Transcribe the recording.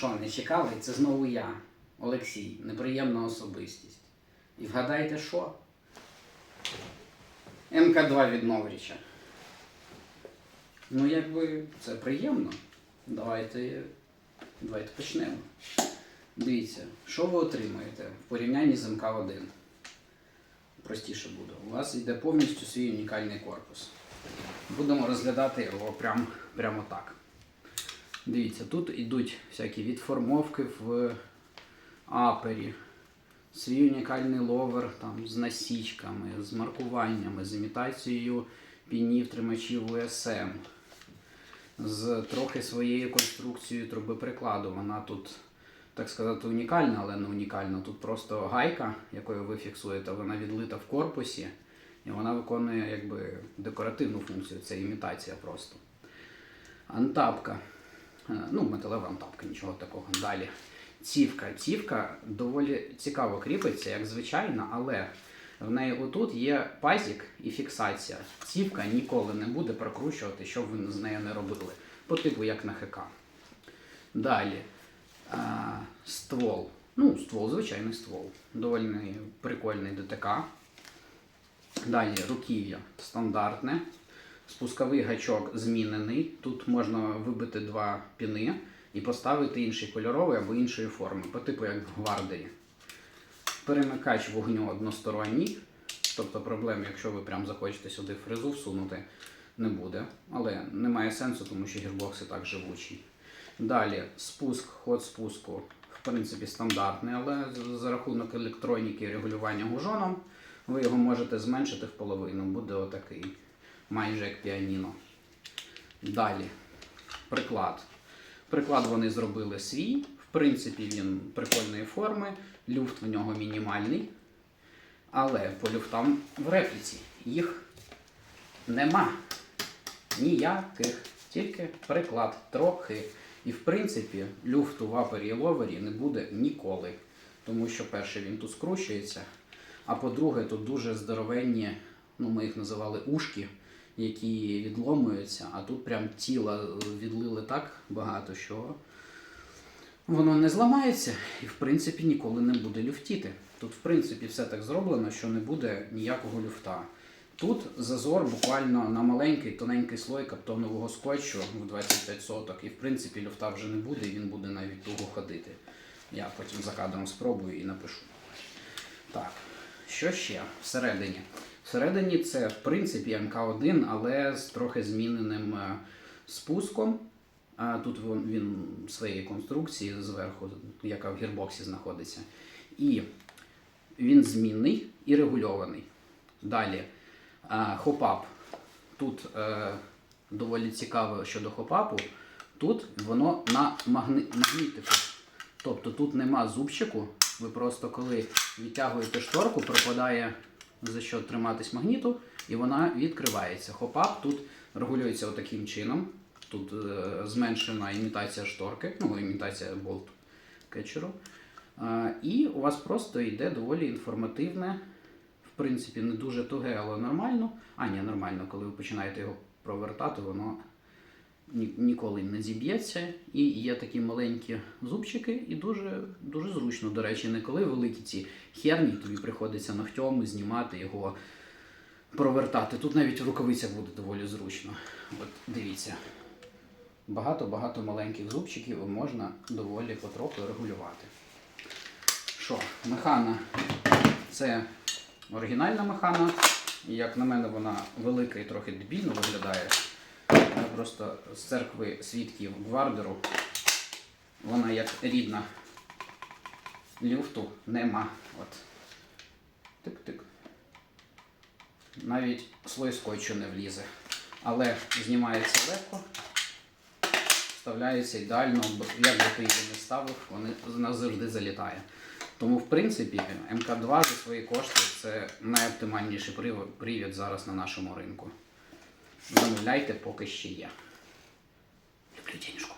Що, не чекали? Це знову я, Олексій, неприємна особистість. І вгадайте що? МК2 від Новріча. Ну, якби це приємно. Давайте, давайте почнемо. Дивіться, що ви отримаєте в порівнянні з МК1. Простіше буде. У вас йде повністю свій унікальний корпус. Будемо розглядати його прямо так. Дивіться, тут йдуть всякі відформовки в апері, свій унікальний ловер там, з насічками, з маркуваннями, з імітацією пінів тримачів УСМ, з трохи своєю конструкцією труби прикладу. Вона тут, так сказати, унікальна, але не унікальна. Тут просто гайка, якою ви фіксуєте, вона відлита в корпусі, і вона виконує якби декоративну функцію. Це імітація просто. Антапка. Е, Ну, металева антапка, нічого такого. Далі. Цівка. Цівка доволі цікаво кріпиться, як звичайна, але в неї отут є пазік і фіксація. Цівка ніколи не буде прокручувати, що ви з нею не робили. По типу як на ХК. Далі. А, ствол. Ну, ствол, звичайний ствол. Доволі прикольний ДТК. Далі руків'я стандартне. Спусковий гачок змінений. Тут можна вибити два піни і поставити інший кольоровий або іншої форми, по типу як в гвардії. Перемикач вогню односторонній. Тобто проблем, якщо ви прям захочете сюди фрезу всунути, не буде. Але немає сенсу, тому що гірбокс і так живучий. Далі спуск, ход спуску, в принципі, стандартний, але за рахунок електроніки і регулювання гужоном ви його можете зменшити в половину. Буде отакий, майже як піаніно. Далі приклад. Приклад вони зробили свій. В принципі, він прикольної форми, люфт в нього мінімальний. Але по люфтам в репліці їх нема. Ніяких. Тільки приклад трохи. І в принципі, люфту в апері і ловері не буде ніколи. Тому що, перше, він тут скручується. А по-друге, тут дуже здоровенні, ну ми їх називали ушки, які відломуються, а тут прям тіла відлили так багато, що воно не зламається і, в принципі, ніколи не буде люфтіти. Тут, в принципі, все так зроблено, що не буде ніякого люфта. Тут зазор буквально на маленький тоненький слой каптонового скотчу в 25 соток, і в принципі люфта вже не буде, і він буде навіть туго ходити. Я потім за кадром спробую і напишу. Так, що ще всередині? Всередині це в принципі МК1, але з трохи зміненим е, спуском. Тут він, він своєї конструкції зверху, яка в гірбоксі знаходиться. І він змінний і регульований. Далі а, хопап. Тут е, доволі цікаво щодо хопапу. Тут воно на магнітику. Тобто тут нема зубчику. Ви просто коли відтягуєте шторку, пропадає за що триматись магніту, і вона відкривається. Хоп-ап тут регулюється отаким чином. Тут е, зменшена імітація шторки, ну, імітація болту кетчеру. Е, і у вас просто йде доволі інформативне, в принципі, не дуже туге, але нормально. А, ні, нормально, коли ви починаєте його провертати, воно ніколи не зіб'ється. І є такі маленькі зубчики, і дуже, дуже зручно, до речі, не коли великі ці херні, тобі приходиться ногтем знімати його, провертати. Тут навіть в рукавицях буде доволі зручно. От дивіться. Багато-багато маленьких зубчиків можна доволі потроху регулювати. Що, механа це оригінальна механа. Як на мене, вона велика і трохи дебільно виглядає. Просто з церкви свідків Гвардеру. Вона як рідна. Люфту нема. От. Тик-тик. Навіть слой скотчу не влізе. Але знімається легко, вставляється ідеально, як би ти її не ставив, вона завжди залітає. Тому, в принципі, МК2 за свої кошти це найоптимальніший привід зараз на нашому ринку. Замовляйте, поки ще є. Люблю денежку.